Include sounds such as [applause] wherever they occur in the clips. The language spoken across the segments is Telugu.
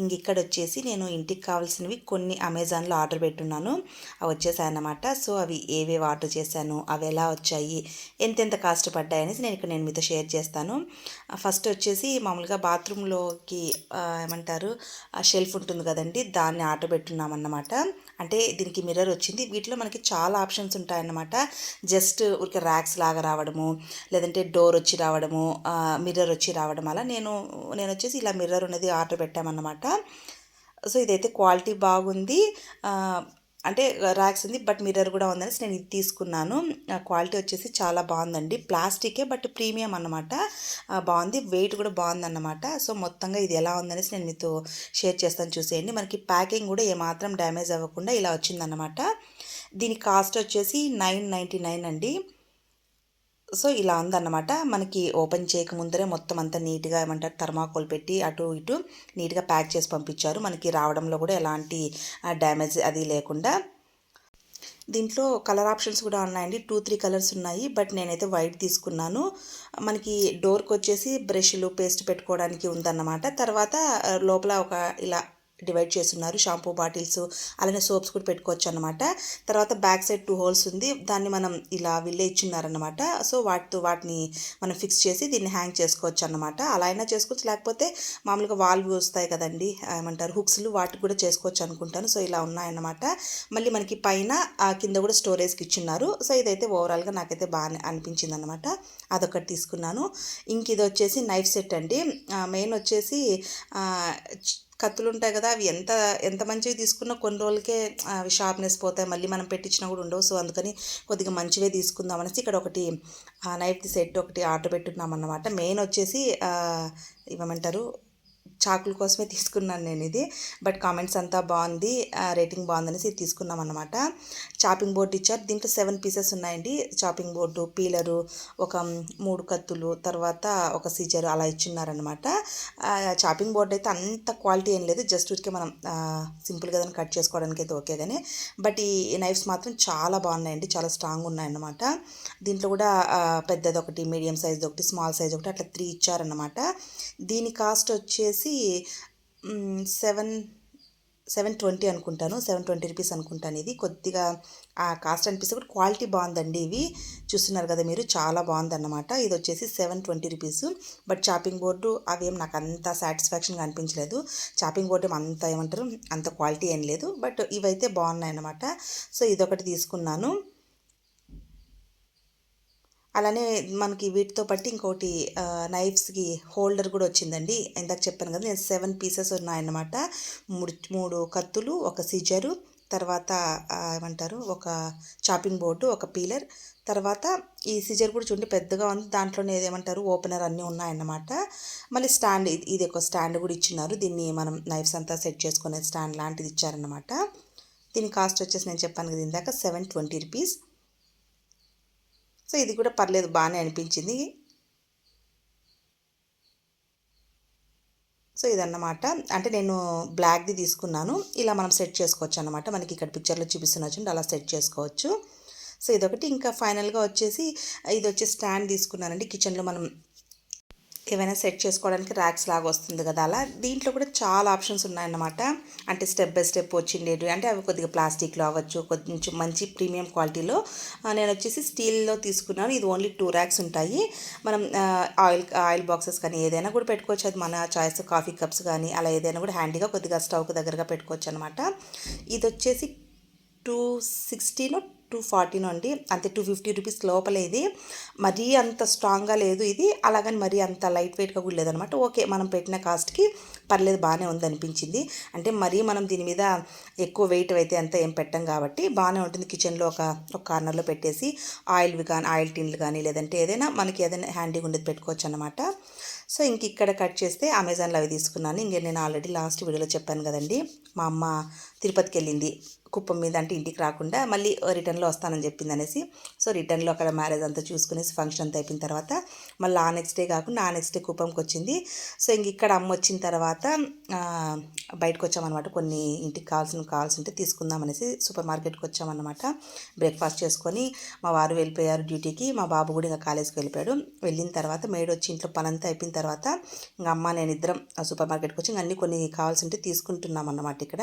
ఇంక ఇక్కడ వచ్చేసి నేను ఇంటికి కావాల్సినవి కొన్ని అమెజాన్లో ఆర్డర్ పెట్టున్నాను. అవి వచ్చేసాయి అన్నమాట సో అవి ఏవేవి ఆర్డర్ చేశాను అవి ఎలా వచ్చాయి ఎంతెంత కాస్ట్ పడ్డాయి అనేసి నేను ఇక్కడ నేను మీతో షేర్ చేస్తాను. ఫస్ట్ వచ్చేసి మామూలుగా బాత్రూంలోకి ఏమంటారు ఆ షెల్ఫ్ ఉంటుంది కదండి దాన్ని ఆర్డర్ పెట్టున్నాం అన్నమాట అంటే దీనికి మిర్రర్ వచ్చింది. వీటిలో మనకి చాలా ఆప్షన్స్ ఉంటాయన్నమాట. జస్ట్ ఊరికే ర్యాక్స్ లాగా రావడము లేదంటే డోర్ వచ్చి రావడము మిర్రర్ వచ్చి రావడం అలా నేను నేను వచ్చేసి ఇలా మిర్రర్ ఉన్నది ఆర్డర్ పెట్టామన్నమాట. సో ఇదైతే క్వాలిటీ బాగుంది. అంటే ర్యాక్స్ ఉంది బట్ మిర్రర్ కూడా ఉందనేసి నేను ఇది తీసుకున్నాను. క్వాలిటీ వచ్చేసి చాలా బాగుందండి. ప్లాస్టికే బట్ ప్రీమియం అనమాట బాగుంది. వెయిట్ కూడా బాగుందన్నమాట. సో మొత్తంగా ఇది ఎలా ఉందనేసి నేను మీతో షేర్ చేస్తాను చూసేయండి. మనకి ప్యాకింగ్ కూడా ఏమాత్రం డ్యామేజ్ అవ్వకుండా ఇలా వచ్చిందన్నమాట. దీని కాస్ట్ వచ్చేసి నైన్ నైంటీ నైన్ అండి. సో ఇలా ఉందన్నమాట. మనకి ఓపెన్ చేయక ముందరే మొత్తం అంతా నీట్గా ఏమంటారు థర్మాకోల్ పెట్టి అటు ఇటు నీట్గా ప్యాక్ చేసి పంపించారు. మనకి రావడంలో కూడా ఎలాంటి డ్యామేజ్ అది లేకుండా. దీంట్లో కలర్ ఆప్షన్స్ కూడా ఉన్నాయండి. టూ త్రీ కలర్స్ ఉన్నాయి. బట్ నేనైతే వైట్ తీసుకున్నాను. మనకి డోర్కి వచ్చేసి బ్రష్లు పేస్ట్ పెట్టుకోవడానికి ఉందన్నమాట. తర్వాత లోపల ఒక ఇలా డివైడ్ చేస్తున్నారు. షాంపూ బాటిల్స్ అలానే సోప్స్ కూడా పెట్టుకోవచ్చు అనమాట తర్వాత బ్యాక్ సైడ్ టూ హోల్స్ ఉంది. దాన్ని మనం ఇలా విల్లే ఇచ్చిన్నారనమాట సో వాటితో వాటిని మనం ఫిక్స్ చేసి దీన్ని హ్యాంగ్ చేసుకోవచ్చు అనమాట అలా అయినా చేసుకోవచ్చు. లేకపోతే మామూలుగా వాల్వ్ వస్తాయి కదండి. ఏమంటారు? హుక్స్లు వాటికి కూడా చేసుకోవచ్చు అనుకుంటాను. సో ఇలా ఉన్నాయన్నమాట. మళ్ళీ మనకి పైన కింద కూడా స్టోరేజ్కి ఇచ్చిన్నారు. సో ఇదైతే ఓవరాల్గా నాకైతే బాగా అనిపించింది అనమాట అదొకటి తీసుకున్నాను. ఇంక ఇది వచ్చేసి నైఫ్ సెట్ అండి. మెయిన్ వచ్చేసి కత్తులు ఉంటాయి కదా అవి ఎంత ఎంత మంచివి తీసుకున్నా కొన్ని రోజులకే అవి షార్ప్నెస్ పోతాయి. మళ్ళీ మనం పెట్టించినా కూడా ఉండవు. సో అందుకని కొద్దిగా మంచివే తీసుకుందాం అనేసి ఇక్కడ ఒకటి నైఫ్ సెట్ ఒకటి ఆర్డర్ పెట్టుకున్నాం అన్నమాట మెయిన్ వచ్చేసి ఇవ్వమంటారు. చాకుల కోసమే తీసుకున్నాను నేను ఇది. బట్ కామెంట్స్ అంతా బాగుంది. రేటింగ్ బాగుందనేసి ఇది తీసుకున్నాం అనమాట చాపింగ్ బోర్డు ఇచ్చారు. దీంట్లో సెవెన్ పీసెస్ ఉన్నాయండి. చాపింగ్ బోర్డు పీలరు ఒక మూడు కత్తులు తర్వాత ఒక సీజర్ అలా ఇచ్చిన్నారనమాట చాపింగ్ బోర్డు అయితే అంత క్వాలిటీ ఏం లేదు. జస్ట్ ఊరికే మనం సింపుల్గా దాన్ని కట్ చేసుకోవడానికి అయితే ఓకే కానీ బట్ ఈ నైఫ్స్ మాత్రం చాలా బాగున్నాయండి. చాలా స్ట్రాంగ్ ఉన్నాయన్నమాట. దీంట్లో కూడా పెద్దది ఒకటి మీడియం సైజ్ ఒకటి స్మాల్ సైజ్ ఒకటి అట్లా త్రీ ఇచ్చారనమాట దీని కాస్ట్ వచ్చేసి వచ్చేసి సెవెన్ సెవెన్ ట్వంటీ అనుకుంటాను. సెవెన్ ట్వంటీ రూపీస్ అనుకుంటాను ఇది. కొద్దిగా ఆ కాస్ట్ అనిపిస్తే కూడా క్వాలిటీ బాగుందండి ఇవి. చూస్తున్నారు కదా మీరు చాలా బాగుందన్నమాట. ఇది వచ్చేసి seven twenty rupees. But chopping board అవేం నాకు అంత సాటిస్ఫాక్షన్గా అనిపించలేదు. చాపింగ్ బోర్డు అంత ఏమంటారు అంత క్వాలిటీ ఏం లేదు. బట్ ఇవైతే బాగున్నాయి అన్నమాట సో ఇదొకటి తీసుకున్నాను. అలానే మనకి వీటితో పట్టి ఇంకోటి నైఫ్స్కి హోల్డర్ కూడా వచ్చిందండి. ఇందాక చెప్పాను కదా నేను సెవెన్ పీసెస్ ఉన్నాయన్నమాట. మూడు మూడు కత్తులు ఒక సిజరు తర్వాత ఏమంటారు ఒక చాపింగ్ బోర్డు ఒక పీలర్ తర్వాత ఈ సిజర్ కూడా చూడండి పెద్దగా ఉంది. దాంట్లోనే ఏదేమంటారు ఓపెనర్ అన్నీ ఉన్నాయన్నమాట. మళ్ళీ స్టాండ్ ఇది ఒక స్టాండ్ కూడా ఇచ్చినారు. దీన్ని మనం నైఫ్స్ అంతా సెట్ చేసుకునే స్టాండ్ లాంటిది ఇచ్చారన్నమాట. దీని కాస్ట్ వచ్చేసి నేను చెప్పాను కదా ఇందాక సెవెన్ ట్వంటీ రూపీస్ సో ఇది కూడా పర్లేదు బాగానే అనిపించింది. సో ఇదన్నమాట. అంటే నేను బ్లాక్ది తీసుకున్నాను. ఇలా మనం సెట్ చేసుకోవచ్చు అనమాట మనకి ఇక్కడ పిక్చర్లో చూపిస్తున్నా చూడండి అలా సెట్ చేసుకోవచ్చు. సో ఇదొకటి. ఇంకా ఫైనల్గా వచ్చేసి ఇది వచ్చి స్టాండ్ తీసుకున్నానండి. కిచెన్లో మనం ఏవైనా సెట్ చేసుకోవడానికి ర్యాక్స్ లాగా వస్తుంది కదా అలా. దీంట్లో కూడా చాలా ఆప్షన్స్ ఉన్నాయన్నమాట. అంటే స్టెప్ బై స్టెప్ వచ్చిండేవి అంటే అవి కొద్దిగా ప్లాస్టిక్లో అవ్వచ్చు కొంచెం మంచి ప్రీమియం క్వాలిటీలో. నేను వచ్చేసి స్టీల్లో తీసుకున్నాను. ఇది ఓన్లీ టూ ర్యాక్స్ ఉంటాయి. మనం ఆయిల్ ఆయిల్ బాక్సెస్ కానీ ఏదైనా కూడా పెట్టుకోవచ్చు. అది మన చాయిస్ కాఫీ కప్స్ కానీ అలా ఏదైనా కూడా హ్యాండీగా కొద్దిగా స్టవ్కి దగ్గరగా పెట్టుకోవచ్చు అనమాట ఇది వచ్చేసి టూ సిక్స్టీను టూ ఫార్టీనో అండి అంతే టూ ఫిఫ్టీ రూపీస్ లోపల ఇది. మరీ అంత స్ట్రాంగ్గా లేదు ఇది. అలాగని మరీ అంత లైట్ వెయిట్గా కూడా లేదనమాట. ఓకే మనం పెట్టిన కాస్ట్కి పర్లేదు బాగానే ఉంది అనిపించింది. అంటే మరీ మనం దీని మీద ఎక్కువ వెయిట్ అయితే అంత ఏం పెట్టం కాబట్టి బాగానే ఉంటుంది. కిచెన్లో ఒక ఒక కార్నర్లో పెట్టేసి ఆయిల్వి కానీ ఆయిల్ టిన్లు కానీ లేదంటే ఏదైనా మనకి ఏదైనా హ్యాండీగా ఉండేది పెట్టుకోవచ్చు అనమాట సో ఇంక ఇక్కడ కట్ చేస్తే అమెజాన్లో అవి తీసుకున్నాను. ఇంక నేను ఆల్రెడీ లాస్ట్ వీడియోలో చెప్పాను కదండి మా అమ్మ తిరుపతికి వెళ్ళింది కుప్పం మీద అంటే ఇంటికి రాకుండా మళ్ళీ రిటర్న్లో వస్తానని చెప్పింది అనేసి సో రిటర్న్లో అక్కడ మ్యారేజ్ అంతా చూసుకునేసి ఫంక్షన్ అంతా అయిపోయిన తర్వాత మళ్ళీ ఆ నెక్స్ట్ డే కాకుండా ఆ నెక్స్ట్ డే కుప్పంకి వచ్చింది. సో ఇంక ఇక్కడ అమ్మ వచ్చిన తర్వాత బయటకు వచ్చామన్నమాట. కొన్ని ఇంటికి కావాల్సిన కావాల్సి ఉంటే తీసుకుందాం అనేసి సూపర్ మార్కెట్కి వచ్చామన్నమాట. బ్రేక్ఫాస్ట్ చేసుకొని మా వారు వెళ్ళిపోయారు డ్యూటీకి. మా బాబు కూడా ఇంకా కాలేజ్కి వెళ్ళిపోయాడు. వెళ్ళిన తర్వాత మేడ్ వచ్చి ఇంట్లో పనంతా అయిపోయిన తర్వాత ఇంకా అమ్మ నేను ఇద్దరం సూపర్ మార్కెట్కి వచ్చి ఇంక అన్నీ కొన్ని కావాల్సి ఉంటే తీసుకుంటున్నాం అన్నమాట ఇక్కడ.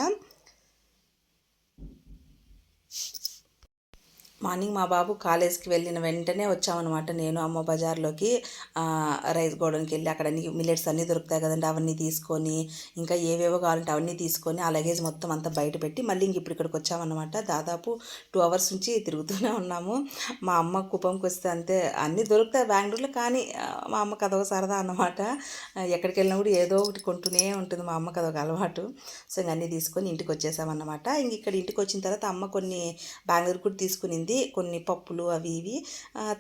మార్నింగ్ మా బాబు కాలేజ్కి వెళ్ళిన వెంటనే వచ్చామన్నమాట. నేను అమ్మ బజార్లోకి రైస్ గోడౌన్కి వెళ్ళి అక్కడ అన్ని మిల్లెట్స్ అన్నీ దొరుకుతాయి కదండి అవన్నీ తీసుకొని ఇంకా ఏవేవో కావాలంటే అవన్నీ తీసుకొని ఆ లగేజ్ మొత్తం అంతా బయట పెట్టి మళ్ళీ ఇంక ఇప్పుడు ఇక్కడికి వచ్చామన్నమాట. దాదాపు టూ అవర్స్ నుంచి తిరుగుతూనే ఉన్నాము. మా అమ్మ కుప్పంకి వస్తే అంతే అన్నీ దొరుకుతాయి బెంగళూరులో కానీ మా అమ్మకి అదొక సరదా అన్నమాట. ఎక్కడికి వెళ్ళినా కూడా ఏదో ఒకటి కొంటూనే ఉంటుంది మా అమ్మకి అదొక అలవాటు. సో ఇంక అన్నీ తీసుకొని ఇంటికి వచ్చేసామన్నమాట. ఇంక ఇక్కడ ఇంటికి వచ్చిన తర్వాత అమ్మ కొన్ని బెంగళూరు కూడా తీసుకునింది. కొన్ని పప్పులు అవి ఇవి.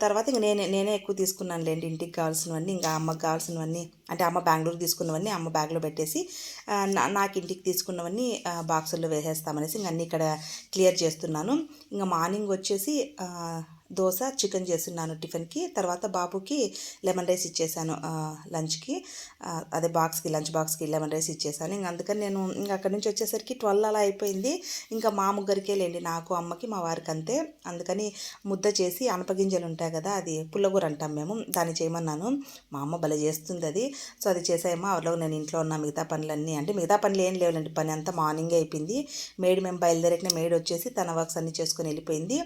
తర్వాత ఇంక నేనే నేనే ఎక్కువ తీసుకున్నాను లేండి ఇంటికి కావాల్సినవన్నీ. ఇంకా అమ్మకి కావాల్సినవన్నీ అంటే అమ్మ బెంగళూరు తీసుకున్నవన్నీ అమ్మ బ్యాగ్లో పెట్టేసి నా- నాకు ఇంటికి తీసుకున్నవన్నీ బాక్సుల్లో వేసేస్తామనేసి ఇంక అన్నీ ఇక్కడ క్లియర్ చేస్తున్నాను. ఇంకా మార్నింగ్ వచ్చేసి దోశ చికెన్ చేస్తున్నాను టిఫిన్కి. తర్వాత బాబుకి లెమన్ రైస్ ఇచ్చేసాను లంచ్కి. అదే బాక్స్కి లంచ్ బాక్స్కి లెమన్ రైస్ ఇచ్చేసాను. ఇంక అందుకని నేను ఇంకా అక్కడి నుంచి వచ్చేసరికి ట్వెల్వ్ అలా అయిపోయింది. ఇంకా మా ముగ్గురికే లేండి నాకు అమ్మకి మా వారికి అంతే. అందుకని ముద్ద చేసి అనపగింజలు ఉంటాయి కదా అది పుల్లగూర అంటాం మేము దాన్ని చేయమన్నాను. మా అమ్మ భలే చేస్తుంది అది. సో అది చేసాయమ్మా అవలో నేను ఇంట్లో ఉన్న మిగతా పనులన్నీ అంటే మిగతా పనులు ఏం లేవులేండి పని అంతా మార్నింగే అయిపోయింది. మేడ్ మేము బయలుదేరిన మేడ్ వచ్చేసి తన వర్క్స్ అన్నీ చేసుకొని వెళ్ళిపోయింది.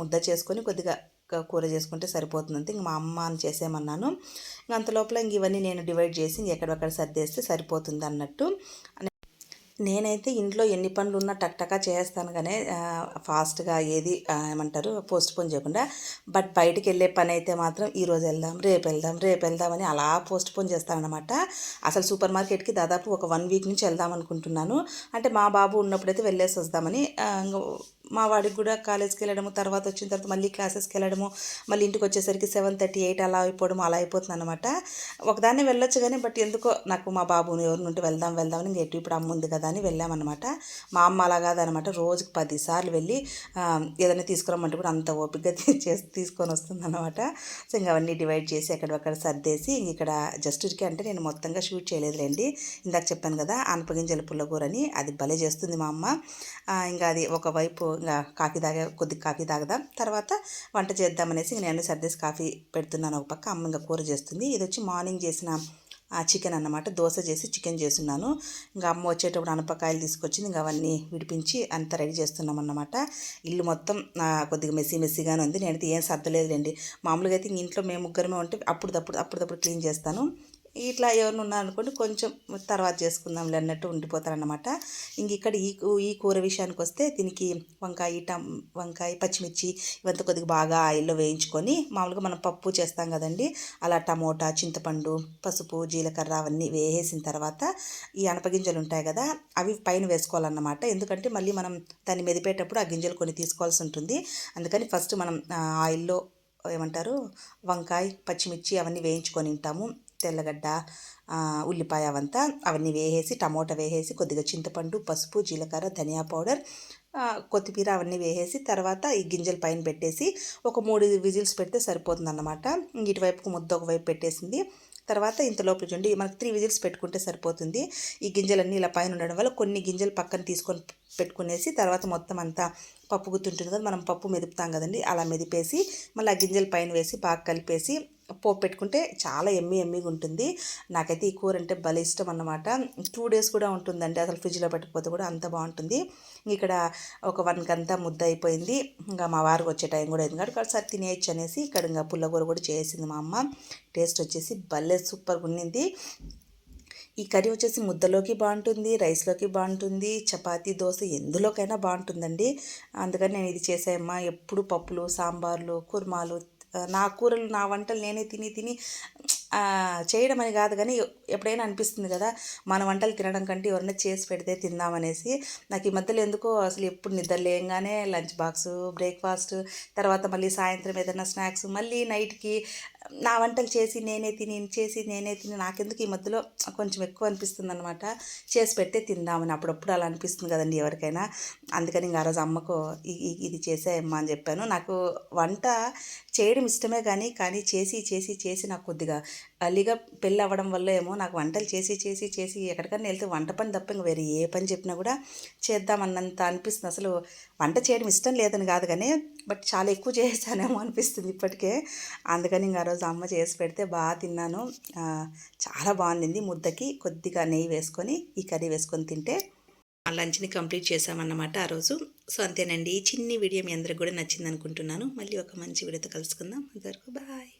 ముద్ద చేసుకొని కొద్దిగా కూర చేసుకుంటే సరిపోతుంది అంతే ఇంక మా అమ్మ అని చేసేయమన్నాను. ఇంక అంత లోపల ఇంక ఇవన్నీ నేను డివైడ్ చేసి ఇంక ఎక్కడొక్కడ సర్దేస్తే సరిపోతుంది అన్నట్టు. నేనైతే ఇంట్లో ఎన్ని పనులు ఉన్నా టక్టకా చేస్తాను కానీ ఫాస్ట్గా ఏది ఏమంటారు పోస్ట్ పోన్ చేయకుండా. బట్ బయటికి వెళ్ళే పని అయితే మాత్రం ఈ రోజు వెళ్దాం రేపు వెళ్దాం రేపు వెళ్దామని అలా పోస్ట్ పోన్ చేస్తానన్నమాట. అసలు సూపర్ మార్కెట్కి దాదాపు ఒక వన్ వీక్ నుంచి వెళ్దాం అనుకుంటున్నాను. అంటే మా బాబు ఉన్నప్పుడైతే వెళ్ళేసి వస్తామని మా వాడికి కూడా కాలేజ్కి వెళ్ళడము తర్వాత వచ్చిన తర్వాత మళ్ళీ క్లాసెస్కి వెళ్ళడము మళ్ళీ ఇంటికి వచ్చేసరికి సెవెన్ థర్టీ ఎయిట్ అలా అయిపోవడం అలా అయిపోతుంది అనమాట ఒకదాన్ని వెళ్ళొచ్చు కానీ బట్ ఎందుకో నాకు మా బాబుని ఎవరి నుండి వెళ్దాం వెళ్దామని ఇంక ఎటు ఇప్పుడు అమ్మ ఉంది కదా అని వెళ్ళామన్నమాట మా అమ్మ అలా కాదనమాట రోజుకి పదిసార్లు వెళ్ళి ఏదైనా తీసుకురమ్మంటే కూడా అంత ఓపికగా [laughs] చేసి తీసుకొని వస్తుంది అనమాట సో ఇంక అవన్నీ డివైడ్ చేసి ఎక్కడొక్కడ సర్దేసి ఇంక ఇక్కడ జస్ట్ ఉరికి అంటే నేను మొత్తంగా షూట్ చేయలేదులేండి. ఇందాక చెప్పాను కదా ఆనపగింజల పుల్లగూర అని అది భలే చేస్తుంది మా అమ్మ. ఇంకా అది ఒకవైపు ఇంకా కాఫీ తాగే కొద్ది కాఫీ తాగదాం. తర్వాత వంట చేద్దామనేసి నేను సర్దేసి కాఫీ పెడుతున్నాను ఒక పక్క. అమ్మ ఇంకా కూర చేస్తుంది. ఇది వచ్చి మార్నింగ్ చేసిన ఆ చికెన్ అన్నమాట. దోశ చేసి చికెన్ చేస్తున్నాను. ఇంకా అమ్మ వచ్చేటప్పుడు అనపకాయలు తీసుకొచ్చింది. ఇంకా అవన్నీ విడిపించి అంతా రెడీ చేస్తున్నాం అన్నమాట. ఇల్లు మొత్తం కొద్దిగా మెస్సీ మెస్సీగానే ఉంది. నేనైతే ఏం సర్దలేదులేండి. మామూలుగా అయితే ఇంట్లో మేము ముగ్గురమే ఉంటే అప్పుడప్పుడు అప్పుడప్పుడు క్లీన్ చేస్తాను. ఇట్లా ఎవరిని ఉన్నారనుకోండి కొంచెం తర్వాత చేసుకుందాంలే అన్నట్టు ఉండిపోతారన్నమాట. ఇంక ఇక్కడ ఈ కూ- ఈ కూర విషయానికి వస్తే దీనికి వంకాయ టమ్ వంకాయ పచ్చిమిర్చి ఇవంతా కొద్దిగా బాగా ఆయిల్లో వేయించుకొని మామూలుగా మనం పప్పు చేస్తాం కదండి. అలా టమోటా చింతపండు పసుపు జీలకర్ర అవన్నీ వేసేసిన తర్వాత ఈ అనపగింజలు ఉంటాయి కదా అవి పైన వేసుకోవాలన్నమాట. ఎందుకంటే మళ్ళీ మనం దాన్ని మెదిపేటప్పుడు ఆ గింజలు కొన్ని తీసుకోవాల్సి ఉంటుంది. అందుకని ఫస్ట్ మనం ఆయిల్లో ఏమంటారు వంకాయ పచ్చిమిర్చి అవన్నీ వేయించుకొని ఉంటాము తెల్లగడ్డ ఉల్లిపాయ అవంతా అవన్నీ వేసేసి టమోటా వేసేసి కొద్దిగా చింతపండు పసుపు జీలకర్ర ధనియా పౌడర్ కొత్తిమీర అవన్నీ వేసేసి తర్వాత ఈ గింజలు పైన పెట్టేసి ఒక మూడు విజిల్స్ పెడితే సరిపోతుంది అన్నమాట ఇటువైపుకు ముద్ద ఒకవైపు పెట్టేసింది. తర్వాత ఇంత లోపల చూడండి మనకు త్రీ విజిల్స్ పెట్టుకుంటే సరిపోతుంది. ఈ గింజలన్నీ ఇలా పైన ఉండడం వల్ల కొన్ని గింజలు పక్కన తీసుకొని పెట్టుకునేసి తర్వాత మొత్తం అంతా పప్పు గుర్తుంటుంది కదా మనం పప్పు మెదుపుతాం కదండి అలా మెదిపేసి మళ్ళీ ఆ గింజలు పైన వేసి బాగా కలిపేసి పోపు పెట్టుకుంటే చాలా ఎమ్మి ఎమ్మిగా ఉంటుంది. నాకైతే ఈ కూర అంటే భలే ఇష్టం అన్నమాట. టూ డేస్ కూడా ఉంటుందండి అసలు ఫ్రిడ్జ్లో పెట్టకపోతే కూడా అంత బాగుంటుంది. ఇక్కడ ఒక వన్కి అంతా ముద్ద అయిపోయింది ఇంకా మా వారికి వచ్చే టైం కూడా అయింది కాబట్టి ఒకసారి తినేయచ్చు అనేసి ఇక్కడ ఇంకా పుల్లగూర కూడా చేసింది మా అమ్మ. టేస్ట్ వచ్చేసి భలే సూపర్గా ఉన్నింది ఈ కర్రీ వచ్చేసి ముద్దలోకి బాగుంటుంది రైస్లోకి బాగుంటుంది చపాతీ దోశ ఎందులోకైనా బాగుంటుందండి. అందుకని నేను ఇది చేసాయమ్మా ఎప్పుడు పప్పులు సాంబార్లు కుర్మాలు నా కూరలు నా వంటలు నేనే తిని తిని చేయడం అని కాదు కానీ ఎప్పుడైనా అనిపిస్తుంది కదా మన వంటలు తినడం కంటే ఎవరైనా చేసి పెడితే తిందామనేసి. నాకు ఈ మధ్యలో ఎందుకో అసలు ఎప్పుడు నిద్ర లేయంగానే లంచ్ బాక్స్ బ్రేక్ఫాస్ట్ తర్వాత మళ్ళీ సాయంత్రం ఏదైనా స్నాక్స్ మళ్ళీ నైట్కి నా వంటలు చేసి నేనే తిని చేసి నేనే తిని నాకెందుకు ఈ మధ్యలో కొంచెం ఎక్కువ అనిపిస్తుంది అనమాట చేసి పెట్టే తిందామని అప్పుడప్పుడు అలా అనిపిస్తుంది కదండి ఎవరికైనా. అందుకని ఇంకా ఆ రోజు అమ్మకు ఇది చేసాయమ్మా అని చెప్పాను. నాకు వంట చేయడం ఇష్టమే కానీ కానీ చేసి చేసి చేసి నాకు కొద్దిగా అల్లిగా పెళ్ళి అవ్వడం వల్ల ఏమో నాకు వంటలు చేసి చేసి చేసి ఎక్కడికైనా వెళ్తే వంట పని తప్ప ఇంక వేరే ఏ పని చెప్పినా కూడా చేద్దామన్నంత అనిపిస్తుంది. అసలు వంట చేయడం ఇష్టం లేదని కాదు కానీ బట్ చాలా ఎక్కువ చేశానేమో అనిపిస్తుంది ఇప్పటికే. అందుకని ఇంకా ఆ రోజు అమ్మ చేసి పెడితే బాగా తిన్నాను. చాలా బాగుండింది ముద్దకి. కొద్దిగా నెయ్యి వేసుకొని ఈ కర్రీ వేసుకొని తింటే ఆ లంచ్ని కంప్లీట్ చేసామన్నమాట ఆ రోజు. సో అంతేనండి. ఈ చిన్ని వీడియో మీ అందరికి కూడా నచ్చింది అనుకుంటున్నాను మళ్ళీ ఒక మంచి వీడియోతో కలుసుకుందాం. అంతవరకు బాయ్.